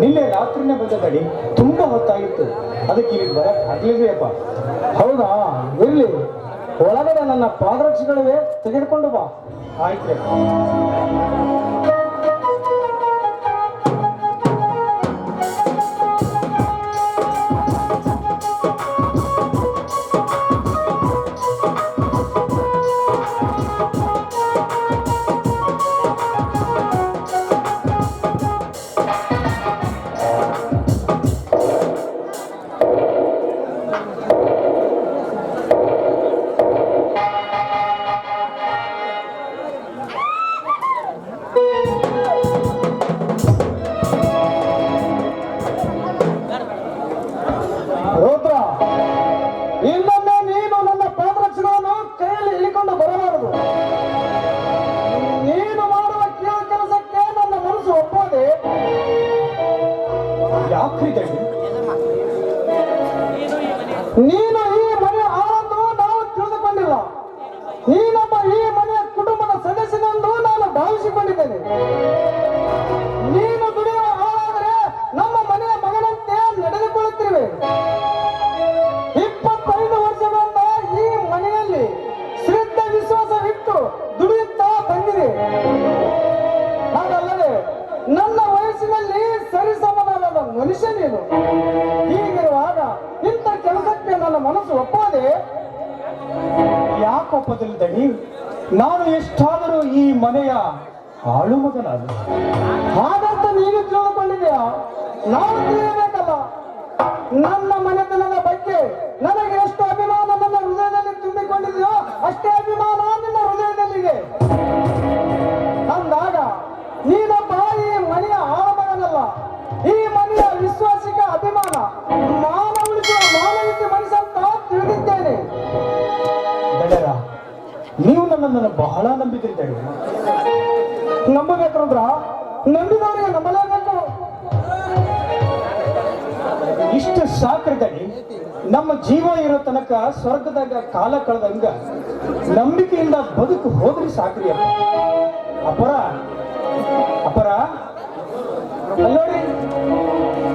ನಿನ್ನೆ ರಾತ್ರಿನೇ ಬಂದದಡಿ ತುಂಬಾ ಹೊತ್ತಾಗಿತ್ತು. ಅದಕ್ಕೆ ಇಲ್ಲಿ ಬರಕ್ ಆಗ್ಲಿಲ್ಲಪ್ಪ ಹೌದಾ? ಇರ್ಲಿ. ಒಳಗಡೆ ನನ್ನ ಪಾದರಕ್ಷೆಗಳಿವೆ ತೆಗೆದುಕೊಂಡು ಬಾ. ಆಯ್ತು ನಾನು ಎಷ್ಟಾದರೂ ಈ ಮನೆಯ ಆಳು ಮಗನಾದ. ಹಾಗಂತ ನೀನು ತಿಳಿದುಕೊಂಡಿದೆಯಾ ನಾವು ತಿಳಿಯಬೇಕಲ್ಲ ನನ್ನ ಮನೆತನದ ಬಗ್ಗೆ ನನಗೆ ಎಷ್ಟು ಅಭಿಮಾನ ನನ್ನ ಹೃದಯದಲ್ಲಿ ತುಂಬಿಕೊಂಡಿದೆಯೋ ಅಷ್ಟೇ ಅಭಿಮಾನ ನಿನ್ನ ಹೃದಯದಲ್ಲಿದೆ. ನನ್ನನ್ನು ಬಹಳ ನಂಬಿದ್ರಿ ಇದೆ ನಂಬಬೇಕಂದ್ರ ನಂಬಿದವರಿಗೆ ನಂಬಲೇಬೇಕು. ಇಷ್ಟು ಸಾಕ್ರಿದಾಗಿ ನಮ್ಮ ಜೀವ ಇರೋ ತನಕ ಸ್ವರ್ಗದಾಗ ಕಾಲ ಕಳೆದಂಗ ನಂಬಿಕೆಯಿಂದ ಬದುಕು ಹೋದ್ರಿ ಸಾಕ್ರಿ ಅಪರ ಅಪರ. ಅಲ್ಲೋಡಿ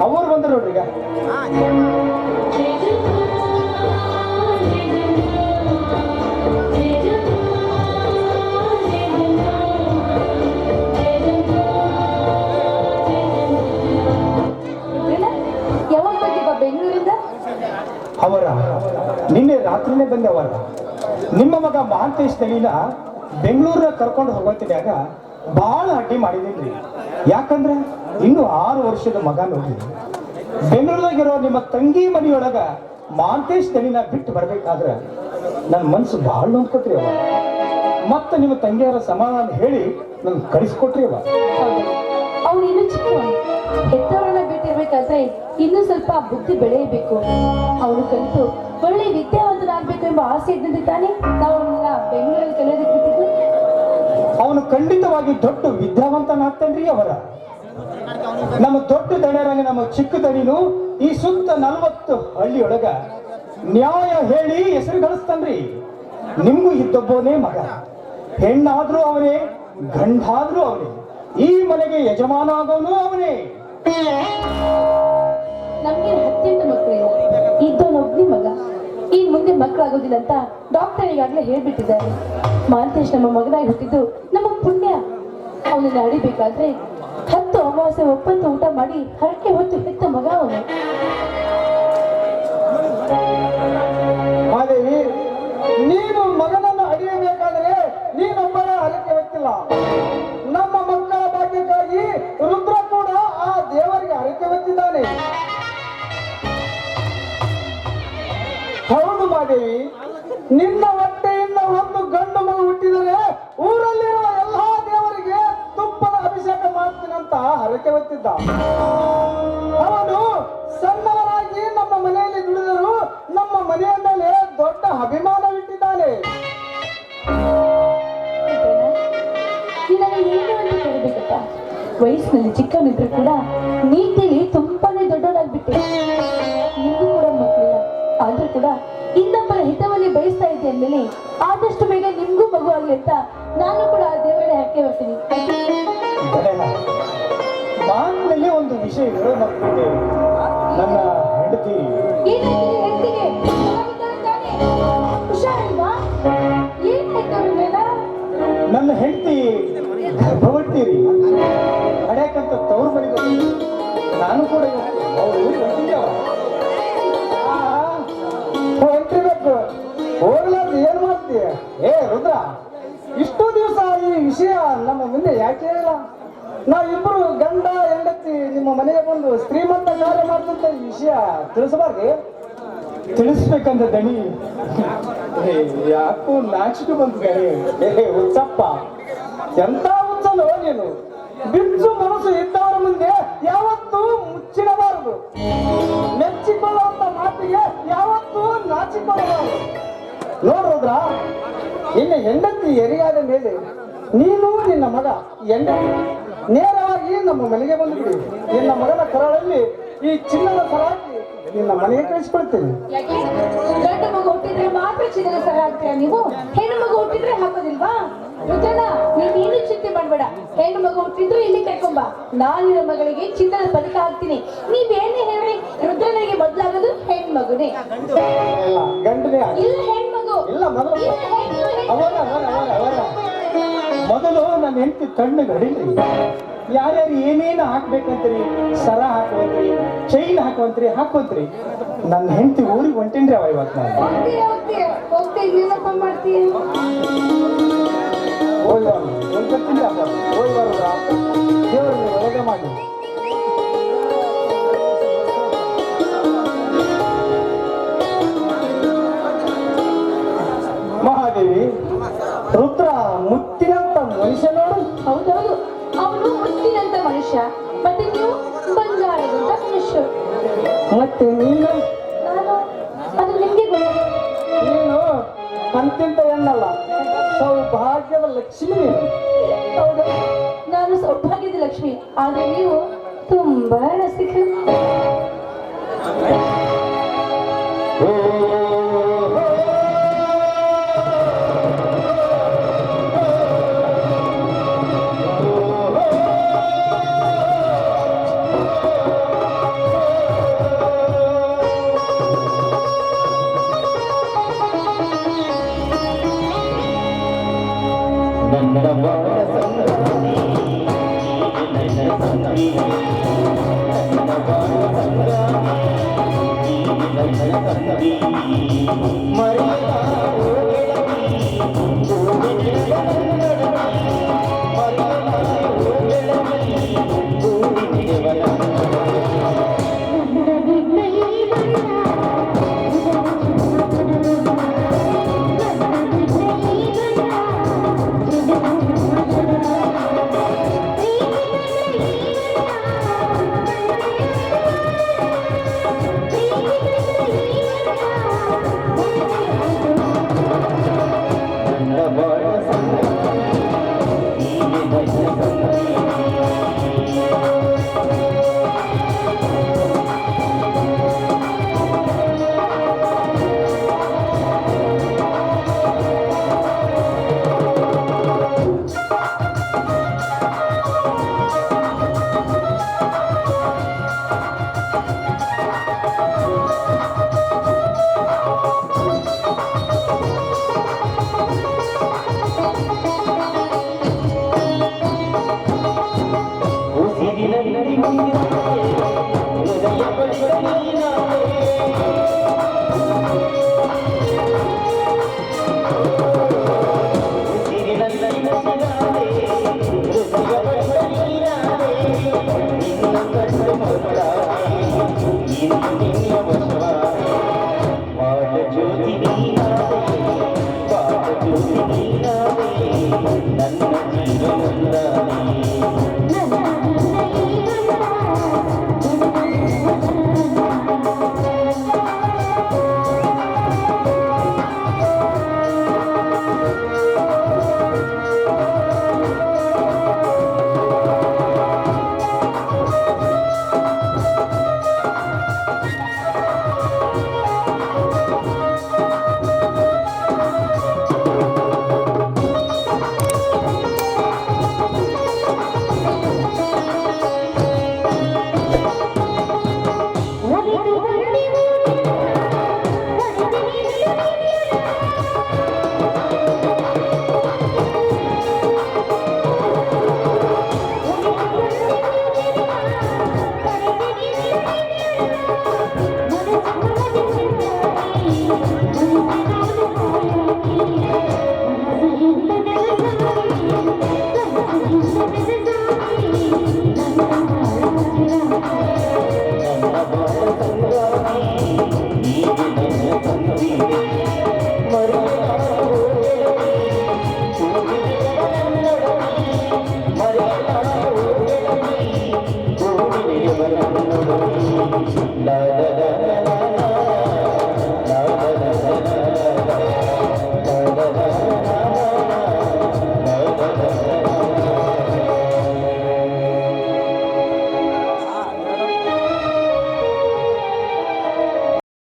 ಅವ್ರು ಬಂದ್ರು ನೋಡ್ರಿ ಈಗ. ಅವರ ನಿನ್ನೆ ರಾತ್ರಿನೇ ಬಂದೆ ಅವರ. ನಿಮ್ಮ ಮಗ ಮಹಾಂತೇಶ್ ತಲೀಲ ಬೆಂಗಳೂರನ್ನ ಕರ್ಕೊಂಡು ಹೋಗೋತಿದ್ದಾಗ ಬಹಳ ಅಡ್ಡಿ ಮಾಡಿದೀನಿ ಯಾಕಂದ್ರೆ ಇನ್ನು ಆರು ವರ್ಷದ ಮಗ ನೋಡಿ ಬೆಂಗಳೂರಾಗಿರೋ ನಿಮ್ಮ ತಂಗಿ ಮನೆಯೊಳಗ ಮಾಂತೇಶ್ ತಲಿನ ಬಿಟ್ಟು ಬರ್ಬೇಕಾದ್ರೆ ನನ್ನ ಮನ್ಸು ಬಹಳ ನೋಡ್ಕೊತ್ರಿ ಅವ ಮತ್ತೆ ನಿಮ್ಮ ತಂಗಿಯರ ಸಮಾಧಾನ ಹೇಳಿ ನನ್ ಕಳಿಸ್ಕೊಟ್ರಿ ಅವ ಅವನು ಇನ್ನೂ ಸ್ವಲ್ಪ ಬುದ್ಧಿ ಬೆಳೆಯಬೇಕು. ಅವನು ಕಲಿತು ಒಳ್ಳೆ ವಿದ್ಯಾವಂತನಾಗಬೇಕು ಎಂಬ ಆಸೆ ಇದ್ದಂತೆ ತಾನೇ ನಾವು ಅವನನ್ನ ಬೆಂಗಳೂರಲ್ಲಿ ಕಲಿಯೋದಕ್ಕೆ ಅವನು ಖಂಡಿತವಾಗಿ ದೊಡ್ಡ ವಿದ್ಯಾವಂತನಾಗ್ತಾನ್ರಿ ಅವರ. ನಮ್ಮ ದೊಡ್ಡ ದಣಿಯರಾಗ ನಮ್ಮ ಚಿಕ್ಕ ದಣಿನು ಈ ಸುತ್ತ ನಲವತ್ತು ಹಳ್ಳಿಯೊಳಗ ನ್ಯಾಯ ಹೇಳಿ ಹೆಸರು ಗಳಿಸ್ತಾನ್ರಿ. ನಿಮ್ಗೂ ಇದ್ದೊಬ್ಬನೇ ಮಗ. ಹೆಣ್ಣಾದ್ರೂ ಅವನೇ, ಗಂಡಾದ್ರೂ ಅವನೇ. ಈ ಮನೆಗೆ ಯಜಮಾನ ಆಗೋನು ಅವನೇ. ನಮ್ಗೆ ಹತ್ತೆಂಟು ಮಕ್ಕಳಿಲ್ಲ ಇದ್ದವನೊಬ್ನಿ ಮಗ. ಇನ್ ಮುಂದೆ ಮಕ್ಕಳಾಗೋದಿಲ್ಲ ಅಂತ ಡಾಕ್ಟರ್ ಈಗಾಗಲೇ ಹೇಳ್ಬಿಟ್ಟಿದ್ದಾರೆ. ಮಾಂತೇಶ್ ನಮ್ಮ ಮಗನಾಗಿ ಹುಟ್ಟಿದ್ದು ನಮ್ಮ ಪುಣ್ಯ. ಅವನನ್ನ ಅಡಿಬೇಕಾದ್ರೆ ಹತ್ತು ಅಮಾವಾಸ್ಯೆ ಒಪ್ಪತ್ತು ಊಟ ಮಾಡಿ ಹರಕೆ ಹೊತ್ತು ಹೆತ್ತ ಮಗ ಅವನು. ನೀನು ಮಗನನ್ನು ಅಡಿಯಬೇಕಾದ್ರೆ ನೀನೊಬ್ಬರ ಹರಕೆ ಹೊತ್ತಿಲ್ಲ. ನಮ್ಮ ವಯಸ್ಸಿನಲ್ಲಿ ಚಿಕ್ಕವನಿದ್ರು ಕೂಡ ನೀತಿಲಿ ತುಂಬಾನೇ ದೊಡ್ಡವರಾಗ್ಬಿಟ್ಟೆ. ಇನ್ನೂ ಕೂಡ ಮಕ್ಕಳಿಲ್ಲ. ಆದ್ರೂ ಕೂಡ ಇನ್ನೊಬ್ಬರ ಹಿತವನ್ನೇ ಬಯಸ್ತಾ ಇದ್ದೆ ಅಂದ್ಮೇಲೆ ಆದಷ್ಟು ಬೇಗ ನಿಮ್ಗೂ ಮಗು ಆಗ್ಲಿ ಅಂತ ನಾನು ಕೂಡ ಆ ದೇವರೇ ಹಾಕಿ ಬರ್ತೀನಿ ಒಂದು ವಿಷಯ. ನನ್ನ ಹೆಂಡತಿ ಹೋಗ್ಲಾರ್ದು ಏನ್ ಮಾಡ್ತೀಯ? ಏ ರುದ್ರ ಇಷ್ಟು ದಿವಸ ಈ ವಿಷಯ ನಮ್ಮ ಮುಂದೆ ಯಾಕೆ ಹೇಳಿಲ್ಲ ಇಬ್ರು ಗಂಡ ಹೆಂಡತಿ ನಿಮ್ಮ ಮನೆಗೆ ಬಂದು ಶ್ರೀಮಂತ ಕಾರ್ಯ ಮಾಡ್ತಂತ ಈ ವಿಷಯ ತಿಳಿಸಬಾರ್ದು? ತಿಳಿಸ್ಬೇಕಂತ ದಣಿ. ಯಾಕೋ ನಾಚಿಕೆ ಬಂತು ಗಣಿ ಏ ಹುಚ್ಚಪ್ಪ. ಎಂತ ಹುಚ್ಚಲು ನೀನು? ಬಿಚ್ಚು ಮನಸ್ಸು ಇದ್ದವರ ಮುಂದೆ ಯಾವತ್ತೂ ಮುಚ್ಚಿಡಬಾರದು. ಮೆಚ್ಚಿಕೊಳ್ಳುವಂತ ಮಾತಿಗೆ ಯಾವತ್ತೂ ನಾಚಿಕೊಳ್ಳಬಾರದು. ನೋಡ್ರದ್ರ ನಿನ್ನ ಹೆಂಡತಿ ಎರಿಯಾದ ಮೇಲೆ ನೀನು ನಿನ್ನ ಮಗ ಹೆಂಡತಿ ನೇರವಾಗಿ ನಮ್ಮ ಮನೆಗೆ ಬಂದ್ಬಿಡಿ ನಿನ್ನ ಮಗನ ಕರಾಳಲ್ಲಿ ಈ ಚಿನ್ನದ ಸರ ಹಾಕಿ ನಿನ್ನ ಮನೆಗೆ ಕಳಿಸ್ಕೊಳ್ತೀನಿ? ಗಂಡು ಮಗು ಹುಟ್ಟಿದ್ರೆ ಮಾತ್ರ ಚಿನ್ನದ ಸರ ಹಾಕ್ತೀರಾ ನೀವು? ಹೆಣ್ಣು ಮಗು ಹುಟ್ಟಿದ್ರೆ ಹಾಕೋದಿಲ್ವಾ? ರುದ್ರಣ್ಣ ನೀನೇನು ಚಿಂತೆ ಮಾಡ್ಬೇಡ. ಹೆಣ್ಣು ಮಗು ಹುಟ್ಟಿದ್ರು ಇಲ್ಲಿ ಕರ್ಕೊಂಬ. ನಾನಿನ ಮಗಳಿಗೆ ಚಿನ್ನದ ಪದಕ ಹಾಕ್ತೀನಿ. ನೀವೇನೇ ಹೇಳಿ ರುದ್ರನಿಗೆ ಮೊದ್ಲಾಗೋದು ಹೆಣ್ಮಗುನೇ ಇಲ್ಲ ಗಂಡನೇ ಹಾಕಿ. ಇಲ್ಲ ಮೊದಲು. ಅವಾಗ ಅವಾಗ ಅವಾಗ ಅವಾಗ ಮೊದಲು ನನ್ನ ಹೆಂಡತಿ ಕಣ್ಣು ಹಡಿಲ್ರಿ ಯಾರ್ಯಾರು ಏನೇನು ಹಾಕ್ಬೇಕಂತ್ರಿ ಸರ ಹಾಕುವಂತ್ರಿ ಚೈನ್ ಹಾಕುವಂತ್ರಿ ಹಾಕುವಂತ್ರಿ ನನ್ನ ಹೆಂಡತಿ ಊರಿಗೆ ಹೊಂಟೇನ್ರಿ ಅವ ಇವತ್ತು ನಾನು ಹೋಗಿ ಅಪ್ಪ. ಹೋಗಿ ಬರೋಣ. ದೇವರನ್ನು ಒಳಗೆ ಮಾಡಿ ಹೌದೌದು. ಅವನು ಮುತ್ತಿನಂತ ಮನುಷ್ಯ ಮತ್ತೆ ನೀವು ಬಂಗಾರದಂತ ಮನುಷ್ಯ ಮತ್ತೆ ನೀನು? ನಾನು? ಅದು ನಿಮ್ಗೆ ಗುಣ ನೀನು ಅಂತಿಂತ ಹೆಣ್ಣಲ್ಲ. ಸೌಭಾಗ್ಯದ ಲಕ್ಷ್ಮಿ. ಹೌದು. ನಾನು ಸೌಭಾಗ್ಯದ ಲಕ್ಷ್ಮಿ. ಆದರೆ ನೀವು ತುಂಬಾ ರಸಿಕರು. ನನ್ನ